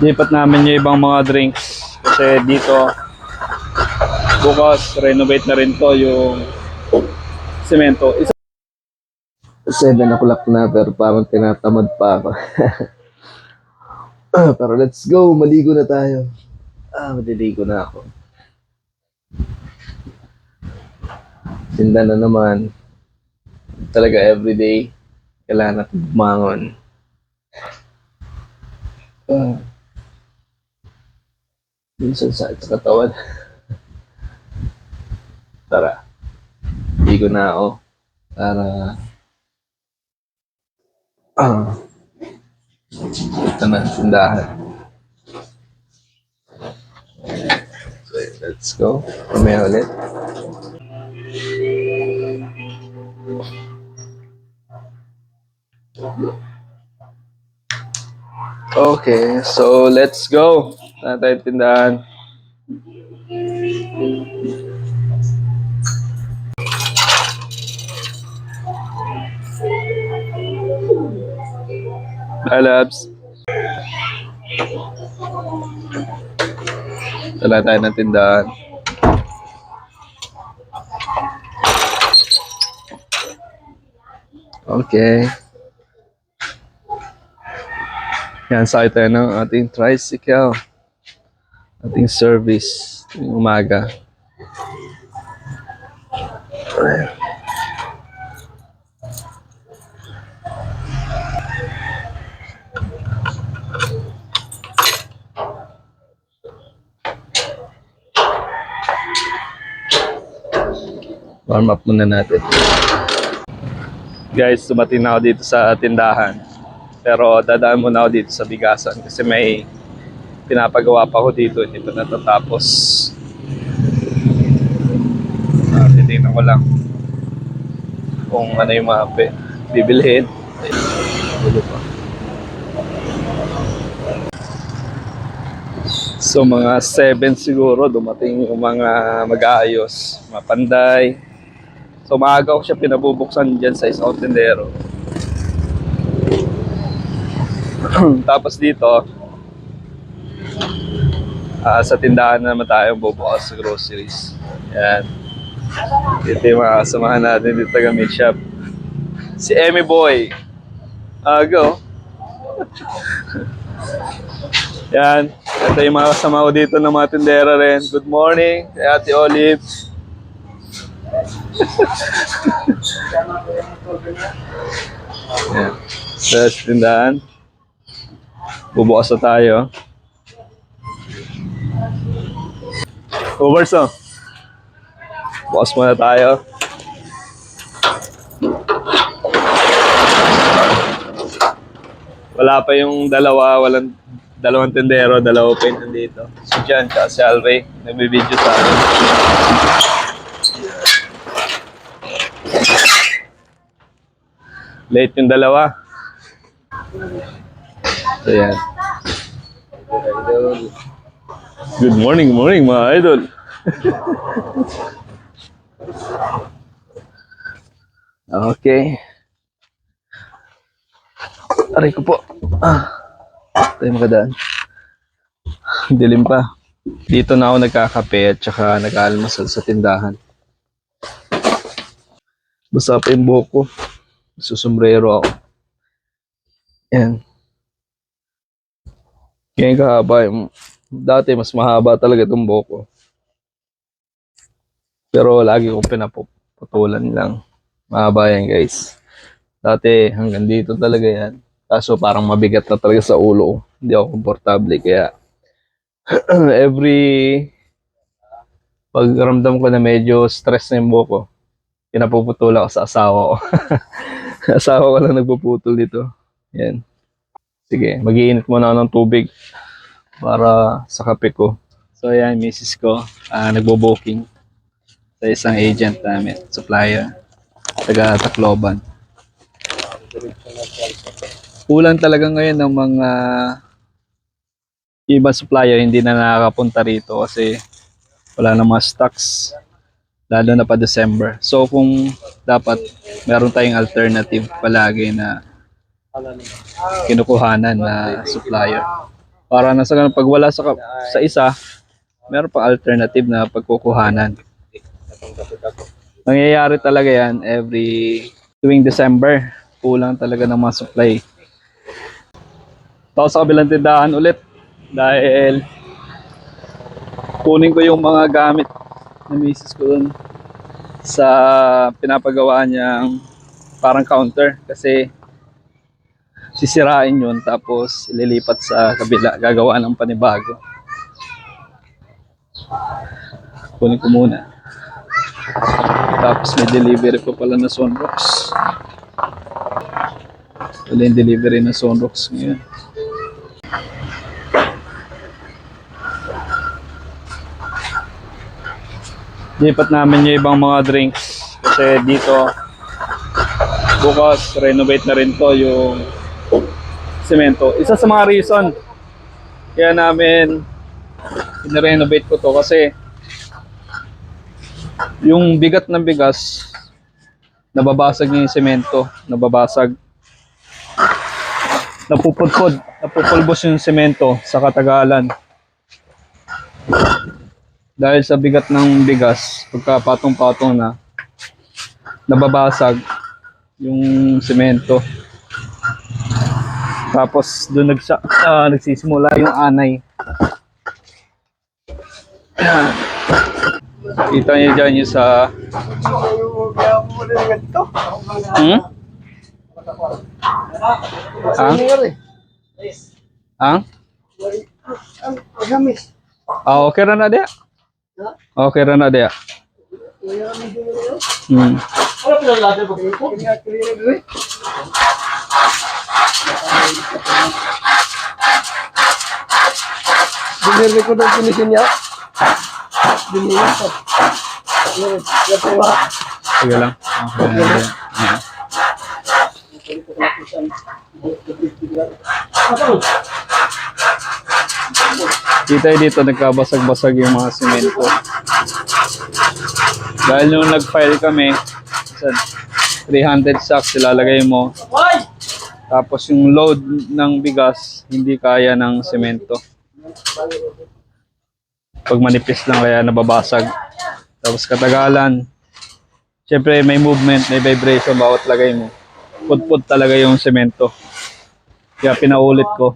lipat namin yung ibang mga drinks. Kasi dito, bukas, renovate na rin to yung semento. Isa 7 o'clock na pero parang tinatamad pa ako. pero let's go, maligo na tayo. Ah, maliligo na ako. Sinda na naman. Talaga everyday, kailangan natin bumangon. Ah. Minsan sa sa katawan. Tara. Ligo na ako. Para Ah. Ito na, tindahan. So, let's go. Mamaya ulit. Okay, so let's go. Na tayo tindahan. Hi, Labs. Dala tayo ng tindahan. Okay. Yan, sakit tayo ng ating tricycle. Ating service. Yung umaga. Warm up muna natin. Guys, dumating na ako dito sa tindahan. Pero dadaan muna ako dito sa bigasan kasi may pinapagawa pa ako dito. Hindi pa natatapos. Uh, titignan ko lang kung ano yung mga bi- bibilhin. So mga 7 siguro dumating yung mga mag-aayos, mga panday. So maaga ko siya pinabubuksan dyan sa isang tendero. Tapos dito, ah, sa tindahan na naman tayo bubukas sa groceries. Yan. Ito yung mga kasamahan natin dito taga meat shop. Si Emmy Boy. Ah, go. Yan. Ito yung mga kasama ko dito ng mga tindera rin. Good morning, kay Ate Olive. Yan. Sa tindahan. Bubukas na tayo. Overs oh. Bukas muna tayo. Wala pa yung dalawa, walang dalawang tendero, dalawa pa yung nandito. Si Jan, tsaka si Alvey, nagbibideo sa akin. Late yung dalawa. So yan. Good morning, morning mga idol. Okay. Aray ko po. Ah. Tayo makadaan. Dilim pa. Dito na ako nagkakape at saka nag-almasal sa tindahan. Basta pa yung buhok ko. Susumbrero ako. Yan. Ganyan kahaba yung... Dati mas mahaba talaga itong buhok ko. Pero lagi kong pinaputulan lang. Mahaba yan guys. Dati hanggang dito talaga yan. Kaso parang mabigat na talaga sa ulo. Hindi ako komportable kaya every pagramdam ko na medyo stress na yung buhok ko, pinapuputulan ko sa asawa ko. asawa ko lang nagpuputol dito. Yan. Sige, mag-iinit muna ako ng tubig para sa kape ko. So yan, misis ko, ah, nagbo-booking sa isang agent namin, supplier, taga Tacloban. Kulang talaga ngayon ng mga ibang supplier hindi na nakakapunta rito kasi wala na mga stocks lalo na pa December. So kung dapat meron tayong alternative palagi na kinukuhanan na supplier. Para na sa ganun, pag wala sa, sa isa, meron pang alternative na pagkukuhanan. Nangyayari talaga yan every tuwing December. Kulang talaga ng mga supply. Tapos sa kabilang tindahan ulit dahil kunin ko yung mga gamit na misis ko dun sa pinapagawa niyang parang counter kasi sisirain yun tapos ililipat sa kabila gagawa ng panibago. Kunin ko muna. Tapos may delivery pa pala na Sunrocks. Wala yung delivery na Sunrocks ngayon. Lipat namin yung ibang mga drinks. Kasi dito bukas renovate na rin to yung semento. Isa sa mga reason kaya namin renovate ko to kasi yung bigat ng bigas nababasag niya yung semento, nababasag napupudpod, napupulbos yung semento sa katagalan. Dahil sa bigat ng bigas, pagka patong-patong na, nababasag yung semento. Tapos doon nagsa, ah, nagsisimula yung anay. Kita niyo dyan yung sa... Hmm? Ang? Ang? Ah, okay ra na dia. Okay ra na dia. Hmm. Dinirli ko ng pinisin niya. Dinirli ko. Ito ba? Sige lang. Okay na dia. Ah. Kita dito nagkabasag-basag yung mga semento. Dahil nung nag-file kami, sa 300 sacks ilalagay mo. Tapos yung load ng bigas, hindi kaya ng semento. Pag manipis lang kaya nababasag. Tapos katagalan, syempre may movement, may vibration bawat lagay mo. Put-put talaga yung semento. Kaya pinaulit ko.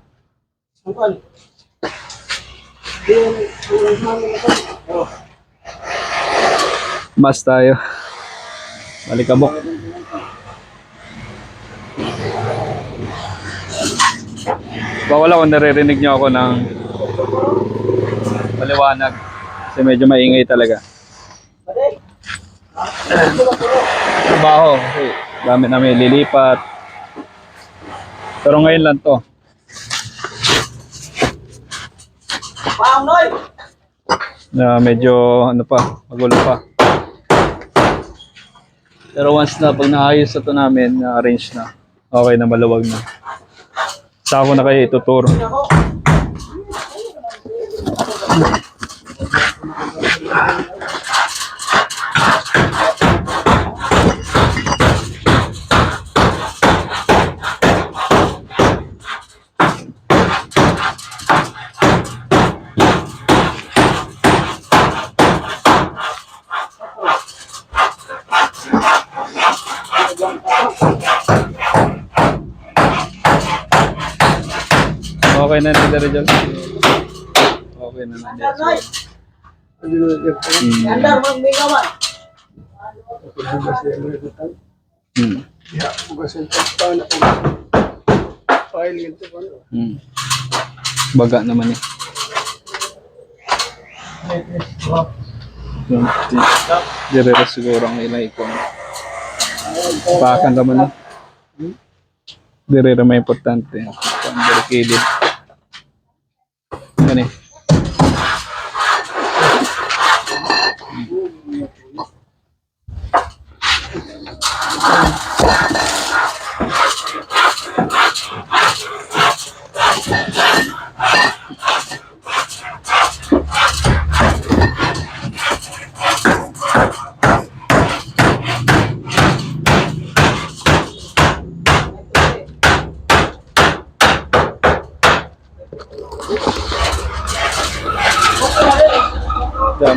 Mas tayo. Balikabok. Bawala kung naririnig niyo ako ng maliwanag. Kasi medyo maingay talaga. Trabaho. Okay. Dami namin lilipat. Pero ngayon lang to. Na medyo ano pa, magulo pa. Pero once na pag naayos na to namin, na-arrange na. Okay na, maluwag na. Sa ako na kayo ituturo. Okay na nila Rizal. Okay na nila. Hmm. Hmm. Hmm. Baga naman eh. Yung, Dire siguro ang ilang ikon. Pakan naman eh. Dire may importante. Ang barricaded. dami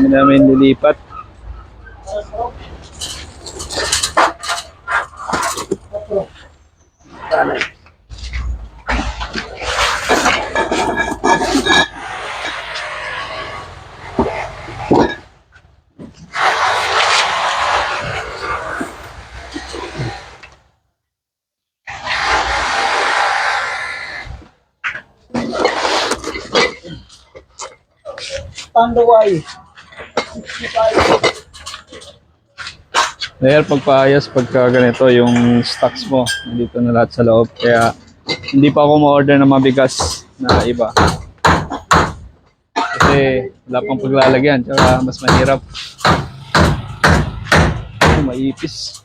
namin lilipat Thank you. Pandaway. Mahirap pagpaayos pagka ganito yung stocks mo. Nandito na lahat sa loob. Kaya hindi pa ako ma-order ng mabigas na iba. Kasi wala pang paglalagyan. Tsaka mas mahirap. Maipis.